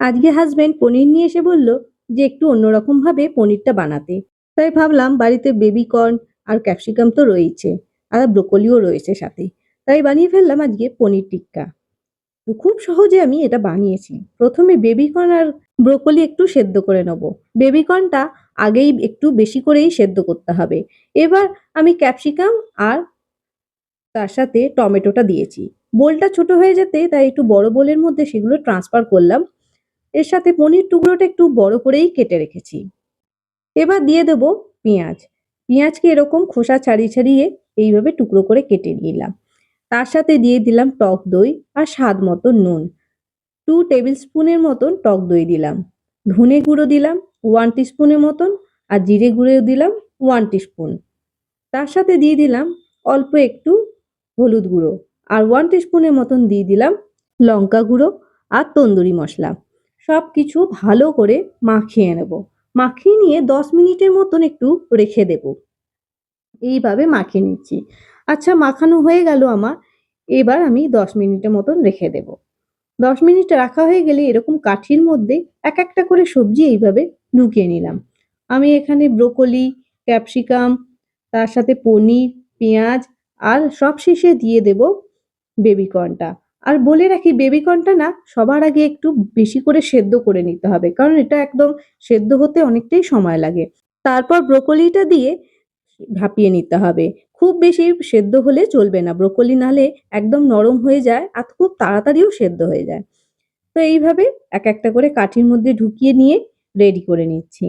আজকে হাজবেন্ড পনির নিয়ে এসে বলল যে একটু অন্যরকমভাবে পনিরটা বানাতে। তাই ভাবলাম বাড়িতে বেবি কর্ন আর ক্যাপসিকাম তো রয়েছে আর ব্রোকলিও রয়েছে সাথে। তাই বানিয়ে ফেললাম আজকে পনির টিক্কা। তো খুব সহজে আমি এটা বানিয়েছি। প্রথমে বেবি কর্ন আর ব্রোকলি একটু সেদ্ধ করে নেব। বেবি কর্নটা আগেই একটু বেশি করেই সেদ্ধ করতে হবে। এবার আমি ক্যাপসিকাম আর তার সাথে টমেটোটা দিয়েছি। বোলটা ছোট হয়ে যেতে তাই একটু বড় বোলের মধ্যে সেগুলো ট্রান্সফার করলাম। এর সাথে পনির টুকরোটা একটু বড় করেই কেটে রেখেছি। এবার দিয়ে দেবো পেঁয়াজ। পেঁয়াজকে এরকম খোসা ছাড়িয়ে ছাড়িয়ে এইভাবে টুকরো করে কেটে নিলাম তার সাথে দিয়ে দিলাম টক দই আর স্বাদ মতো নুন। টু টেবিল স্পুনের মতন টক দই দিলাম। ধনে গুঁড়ো দিলাম ওয়ান স্পুনের মতন আর জিরে গুঁড়ো দিলাম ওয়ান স্পুন তার সাথে দিয়ে দিলাম অল্প একটু হলুদ গুঁড়ো আর ওয়ান স্পুনের মতন দিয়ে দিলাম লঙ্কা গুঁড়ো আর তন্দুরি মশলা। সব কিছু ভালো করে মাখিয়ে নেব। মাখিয়ে নিয়ে দশ মিনিটের মতন একটু রেখে দেব। এইভাবে মাখিয়ে নিচ্ছি। আচ্ছা মাখানো হয়ে গেল আমার। এবার আমি দশ মিনিটের মতন রেখে দেব। দশ মিনিট রাখা হয়ে গেলে এরকম কাঠির মধ্যে এক একটা করে সবজি এইভাবে ঢুকিয়ে নিলাম। আমি এখানে ব্রোকলি, ক্যাপসিকাম, তার সাথে পনির, পেঁয়াজ আর সব শেষে দিয়ে দেব বেবিকর্নটা। আর বলে রাখি, বেবিকর্নটা না সবার আগে একটু বেশি করে সেদ্ধ করে নিতে হবে। কারণ এটা একদম সেদ্ধ হতে অনেকটাই সময় লাগে। তারপর ব্রোকলিটা দিয়ে ভাপিয়ে নিতে হবে। খুব বেশি সেদ্ধ হলে চলবে না। ব্রোকলি নালে একদম নরম হয়ে যায় আর খুব তাড়াতাড়িও সেদ্ধ হয়ে যায়। তো এইভাবে এক একটা করে কাঠির মধ্যে ঢুকিয়ে নিয়ে রেডি করে নিচ্ছি।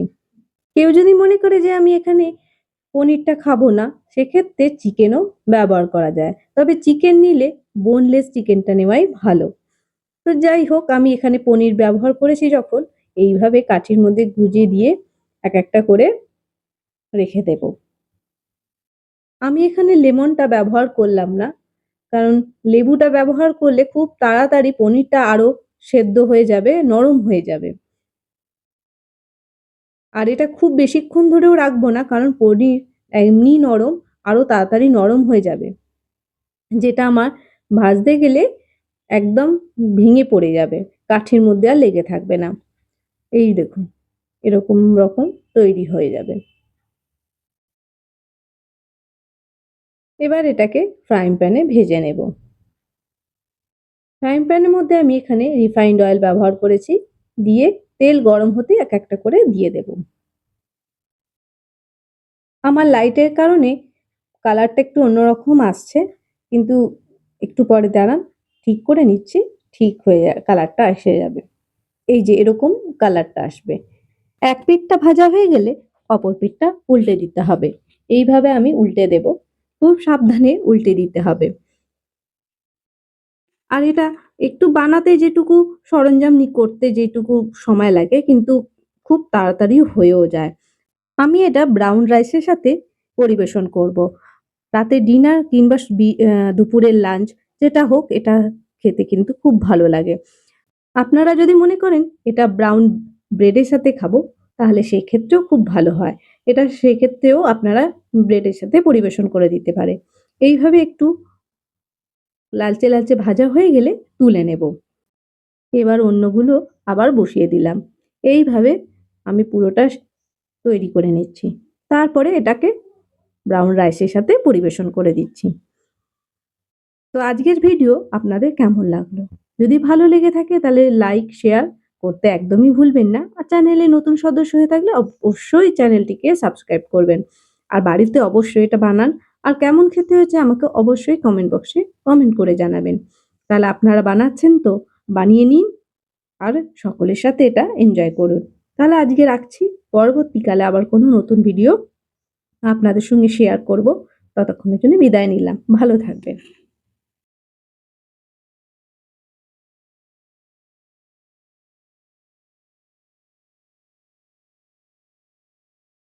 কেউ যদি মনে করে যে আমি এখানে পনিরটা খাব না, সেক্ষেত্রে চিকেনও ব্যবহার করা যায়। তবে চিকেন নিলে বোনলেস চিকেনটা নেওয়াই ভালো। তো যাই হোক, আমি এখানে পনির ব্যবহার করেছি যখন, এইভাবে কাঠির মধ্যে গুজে দিয়ে এক একটা করে রেখে দেব। আমি এখানে লেমনটা ব্যবহার করলাম না, কারণ লেবুটা ব্যবহার করলে খুব তাড়াতাড়ি পনিরটা আরও সেদ্ধ হয়ে যাবে, নরম হয়ে যাবে। আর এটা খুব বেশিক্ষণ ধরেও রাখব না, কারণ পনির এমনি নরম আরও তাড়াতাড়ি নরম হয়ে যাবে। যেটা আমার ভাজতে গেলে একদম ভেঙে পড়ে যাবে, কাঠির মধ্যে আর লেগে থাকবে না। এই দেখুন, এরকম রকম তৈরি হয়ে যাবে। এবার এটাকে ফ্রাইং প্যানে ভেজে নেব। ফ্রাইং প্যানের মধ্যে আমি এখানে রিফাইন্ড অয়েল ব্যবহার করেছি, দিয়ে তেল গরম হতে এক একটা করে দিয়ে দেব। আমার লাইটের কারণে কালারটা একটু অন্যরকম আসছে, কিন্তু একটু পরে দাঁড়ান, ঠিক করে নিচ্ছি, ঠিক হয়ে কালারটা এসে যাবে। এই যে এরকম কালারটা আসবে। এক পিঠটা ভাজা হয়ে গেলে অপর পিঠটা উল্টে দিতে হবে। এইভাবে আমি উল্টে দেব। খুব সাবধানে উল্টে দিতে হবে। আর এটা একটু বানাতে যেটুকু সরঞ্জাম নি, করতে যেটুকু সময় লাগে, কিন্তু খুব তাড়াতাড়ি হয়েও যায়। আমি এটা ব্রাউন রাইসের সাথে পরিবেশন করব। রাতে ডিনার কিংবা দুপুরের লাঞ্চ, যেটা হোক, এটা খেতে কিন্তু খুব ভালো লাগে। আপনারা যদি মনে করেন এটা ব্রাউন ব্রেডের সাথে খাব, তাহলে সেই ক্ষেত্রেও খুব ভালো হয়। এটা সেক্ষেত্রেও আপনারা ব্রেডের সাথে পরিবেশন করে দিতে পারে। এইভাবে একটু লালচে লালচে ভাজা হয়ে গেলে তুলে নেব। এবার অন্যগুলো আবার বসিয়ে দিলাম। এইভাবে আমি পুরোটা তৈরি করে নিচ্ছি। তারপরে এটাকে ব্রাউন রাইসের সাথে পরিবেশন করে দিচ্ছি। তো আজকের ভিডিও আপনাদের কেমন লাগল? যদি ভালো লেগে থাকে তাহলে লাইক, শেয়ার করতে একদমই ভুলবেন না। আর চ্যানেলে নতুন সদস্য হয়ে থাকলে অবশ্যই চ্যানেলটিকে সাবস্ক্রাইব করবেন। আর বাড়িতে অবশ্যই এটা বানান। আর কেমন খেতে হয়েছে আমাকে অবশ্যই কমেন্ট বক্সে কমেন্ট করে জানাবেন। তাহলে আপনারা বানাচ্ছেন তো, বানিয়ে নিন আর সকলের সাথে এটা এনজয় করুন। তাহলে আজকে রাখছি। পরবর্তীকালে আবার কোনো নতুন ভিডিও আপনাদের সঙ্গে শেয়ার করব। ততক্ষণের জন্য বিদায় নিলাম। ভালো থাকবেন।